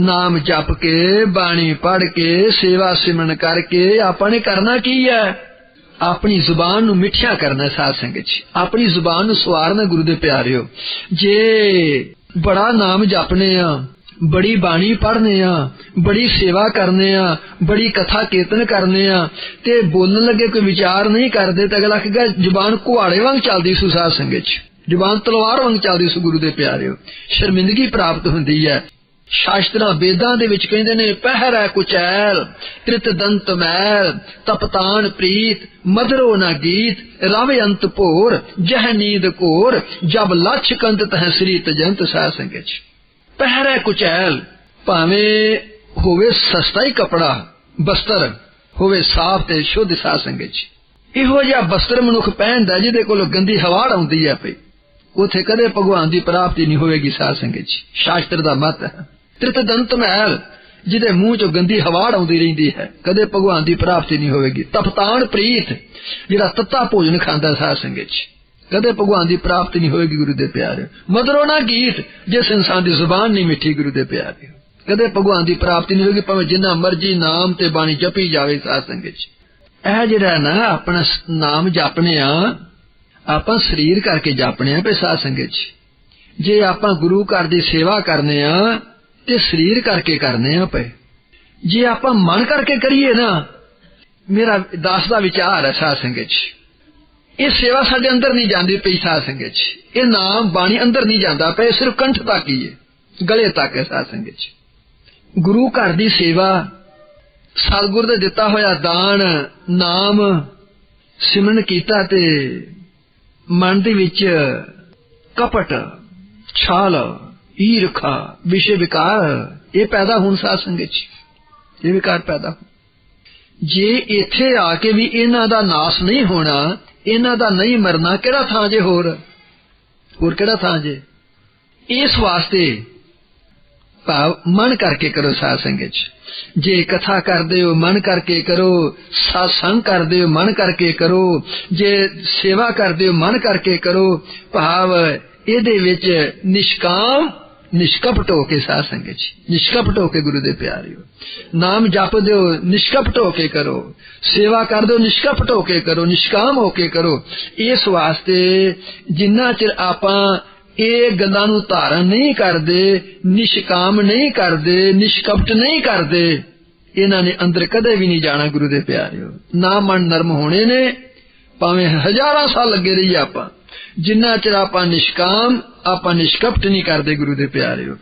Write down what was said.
ਨਾਮ ਜਪ ਕੇ, ਬਾਣੀ ਪੜ ਕੇ, ਸੇਵਾ ਸਿਮਰਨ ਕਰਕੇ ਆਪਾਂ ਨੇ ਕਰਨਾ ਕੀ ਹੈ? ਆਪਣੀ ਜ਼ੁਬਾਨ ਨੂੰ ਮਿੱਠਿਆ ਕਰਨਾ ਸਾਧ ਸੰਗਤ ਜੀ। ਆਪਣੀ ਜ਼ੁਬਾਨ ਨੂੰ ਸਵਾਰਨਾ ਗੁਰੂ ਦੇ ਪਿਆਰਿਓ, ਜੇ ਬੜਾ ਨਾਮ ਜਪਨੇ ਆ, ਬੜੀ ਬਾਣੀ ਪੜ੍ਹਨੇ ਆ, ਬੜੀ ਸੇਵਾ ਕਰਨੇ ਆ, ਬੜੀ ਕਥਾ ਕੀਰਤਨ ਕਰਨੇ ਆ, ਤੇ ਬੋਲਣ ਲੱਗੇ ਕੋਈ ਵਿਚਾਰ ਨਹੀਂ ਕਰਦੇ, ਤਾਂ ਅਗਲਾ ਕਹੇਗਾ, ਜ਼ੁਬਾਨ ਕੁਹਾੜੇ ਵਾਂਗ ਚੱਲਦੀ ਸੁ ਸੰਗਤ ਚ ਜ਼ੁਬਾਨ ਤਲਵਾਰ ਵਾਂਗ ਚੱਲਦੀ ਸੁ ਗੁਰੂ ਦੇ ਪਿਆਰਿਓ। ਸ਼ਰਮਿੰਦਗੀ ਪ੍ਰਾਪਤ ਹੁੰਦੀ ਹੈ। ਸ਼ਾਸਤਰਾਂ, ਵੇਦਾਂ ਦੇ ਵਿੱਚ ਕਹਿੰਦੇ ਨੇ, ਪਹਿਰ ਹੈ ਕੁਚੈਲ, ਤ੍ਰਿਤ ਦੰਤ ਮੈਲ ਤਪਤਾਨ ਪ੍ਰੀਤ, ਮਧਰੋ ਨਾ ਗੀਤ, ਰਵ ਅੰਤ ਭੋਰ, ਜਹ ਨੀਂਦ ਕੋਰ, ਜਬ ਲਛ ਕੰਤ ਤਹ ਸ੍ਰੀ ਤਜੰਤ ਸਾਧ ਸੰਗਤ ਚ ਕੁਚੈਲ, ਭਾਵੇਂ ਹੋਵੇ ਸਸਤਾ ਹੀ ਕਪੜਾ, ਬਸਤਰ, ਹੋਵੇ ਸਾਫ਼ ਤੇ ਸ਼ੁੱਧ ਸਾਧ ਸੰਗਤ ਇਹੋ ਜਿਹਾ ਬਸਤਰ ਮਨੁੱਖ ਪਹਿਨਦਾ ਜਿਹਦੇ ਕੋਲ ਗੰਦੀ ਹਵਾ ਆਉਂਦੀ ਹੈ ਪਈ ਉਥੇ ਕਦੇ ਭਗਵਾਨ ਦੀ ਪ੍ਰਾਪਤੀ ਨਹੀਂ ਹੋਵੇਗੀ ਸਾਧ ਸੰਗਤ ਚ ਸ਼ਾਸਤਰ ਦਾ ਮਤ ਹੈ। ਤ੍ਰਿਤ ਮਹਿਲ, ਜਿਹਦੇ ਮੂੰਹ ਚੋਂ ਗੰਦੀ ਹਵਾ ਆਉਂਦੀ ਰਹਿੰਦੀ ਹੈ। ਕਦੇ ਭਗਵਾਨ ਦੀ ਪ੍ਰਾਪਤੀ ਨਹੀਂ ਹੋਵੇਗੀ। ਤਪਤਾਨ ਪ੍ਰੀਤ, ਜਿਹੜਾ ਤੱਤਾ ਭੋਜਨ ਖਾਂਦਾ ਸਾਧ ਸੰਗਤ ਚ। ਕਦੇ ਭਗਵਾਨ ਦੀ ਪ੍ਰਾਪਤੀ ਨਹੀਂ ਹੋਏਗੀ ਗੁਰੂ ਦੇ ਪਿਆਰੇ। ਮਧੁਰੋ ਨਾ ਗੀਤ, ਜਿਸ ਇਨਸਾਨ ਦੀ ਜ਼ੁਬਾਨ ਨਹੀਂ ਮਿੱਠੀ ਗੁਰੂ ਦੇ ਪਿਆਰੇ। ਕਦੇ ਭਗਵਾਨ ਦੀ ਪ੍ਰਾਪਤੀ ਨਹੀਂ ਹੋਏਗੀ ਭਾਵੇਂ ਜਿੰਨਾ ਮਰਜ਼ੀ ਨਾਮ ਤੇ ਬਾਣੀ ਜਪੀ ਜਾਵੇ ਸਾਧ ਸੰਗਤ ਚ। ਇਹ ਜਿਹੜਾ ਨਾ, ਆਪਣਾ ਨਾਮ ਜਪਨੇ ਆ, ਆਪਾਂ ਸਰੀਰ ਕਰਕੇ ਜਪਨੇ ਆ ਪੇ ਸਾਧ ਸੰਗਤ ਚ। ਜੇ ਆਪਾਂ ਗੁਰੂ ਘਰ ਦੀ ਸੇਵਾ ਕਰਨੇ ਆ ਤੇ ਸਰੀਰ ਕਰਕੇ ਕਰਨੇ ਆ ਪਏ ਜੇ ਆਪਾਂ ਮਨ ਕਰਕੇ ਕਰੀਏ ਨਾ, ਮੇਰਾ ਦਾਸ ਦਾ ਵਿਚਾਰ ਹੈ ਸਾਧ ਸੰਗਤ ਚ। ਇਹ ਸੇਵਾ ਸਾਡੇ ਅੰਦਰ ਨਹੀਂ ਜਾਂਦੀ ਪਈ ਸਾਧ ਸੰਗਤ ਚ। ਇਹ ਨਾਮ ਬਾਣੀ ਅੰਦਰ ਨਹੀਂ ਜਾਂਦਾ ਪਿਆ ਸਿਰਫ ਕੰਠ ਤੱਕ ਹੀ ਹੈ, ਗਲੇ ਤੱਕ ਹੈ ਸਾਧ ਸੰਗਤ ਚ। ਗੁਰੂ ਘਰ ਦੀ ਸੇਵਾ, ਸਤਿਗੁਰ ਦੇ ਦਿੱਤਾ ਹੋਇਆ ਦਾਨ, ਨਾਮ, ਸਿਮਰਨ ਕੀਤਾ ਤੇ ਮਨ ਦੇ ਵਿੱਚ ਕਪਟ, ਛਾਲ ਈਰਖਾ ਵਿਸ਼ੇ ਵਿਕਾਰ, ਇਹ ਪੈਦਾ ਹੋਣ ਸਾਧ ਸੰਗਤ ਚ। ਇਹ ਵਿਕਾਰ ਪੈਦਾ ਜੇ ਇੱਥੇ ਆ ਕੇ ਵੀ ਇਹਨਾਂ ਦਾ ਨਾਸ ਨਹੀਂ ਹੋਣਾ, ਇਹਨਾਂ ਦਾ ਨਹੀਂ ਮਰਨਾ, ਕਿਹੜਾ ਥਾਂ ਜੇ ਹੋਰ? ਹੋਰ ਕਿਹੜਾ ਥਾਂ ਜੇ? ਇਸ ਵਾਸਤੇ ਭਾਵ ਮਨ ਕਰਕੇ ਕਰੋ ਸਾਧ ਸੰਗਤ ਜੇ ਕਥਾ ਕਰਦੇ ਹੋ, ਮਨ ਕਰਕੇ ਕਰੋ ਸਾਸੰਗ ਕਰਦੇ ਹੋ, ਮਨ ਕਰਕੇ ਕਰੋ, ਜੇ ਸੇਵਾ ਕਰਦੇ ਹੋ, ਮਨ ਕਰਕੇ ਕਰੋ, ਭਾਵ ਇਹਦੇ ਵਿੱਚ ਨਿਸ਼ਕਾਮ ਨਿਸ਼ਕਪਟ ਹੋ ਕੇ ਸਾਧ ਸੰਗਤ ਚ ਨਿਸ਼ਕਪਟ ਹੋ ਕੇ ਗੁਰੂ ਦੇ ਪਿਆਰਿਓ। ਨਾਮ ਜਪਦੇ ਹੋ ਨਿਸ਼ਕਪਟ ਹੋ ਕੇ ਕਰੋ। ਸੇਵਾ ਕਰਦੇ ਹੋ ਨਿਸ਼ਕਪਟ ਹੋ ਕੇ ਕਰੋ, ਨਿਸ਼ਕਾਮ ਹੋ ਕੇ ਕਰੋ। ਇਸ ਵਾਸਤੇ ਜਿੰਨਾ ਚਿਰ ਆਪਾਂ ਇਹ ਗੱਲਾਂ ਨੂੰ ਧਾਰਨ ਨਹੀਂ ਕਰਦੇ, ਨਿਸ਼ਕਾਮ ਨਹੀਂ ਕਰਦੇ, ਨਿਸ਼ਕਪਟ ਨਹੀਂ ਕਰਦੇ, ਇਹਨਾਂ ਨੇ ਅੰਦਰ ਕਦੇ ਵੀ ਨਹੀਂ ਜਾਣਾ ਗੁਰੂ ਦੇ ਪਿਆਰਿਓ। ਨਾ ਮਨ ਨਰਮ ਹੋਣੇ ਨੇ, ਭਾਵੇਂ ਹਜ਼ਾਰਾਂ ਸਾਲ ਲੱਗੇ ਰਹੀ ਆਪਾਂ। ਜਿੰਨਾ ਚਿਰ ਆਪਾਂ ਨਿਸ਼ਕਾਮ ਆਪਾਂ ਨਿਸ਼ਕਪਟ ਨਹੀਂ ਕਰਦੇ ਗੁਰੂ ਦੇ ਪਿਆਰਿਓ।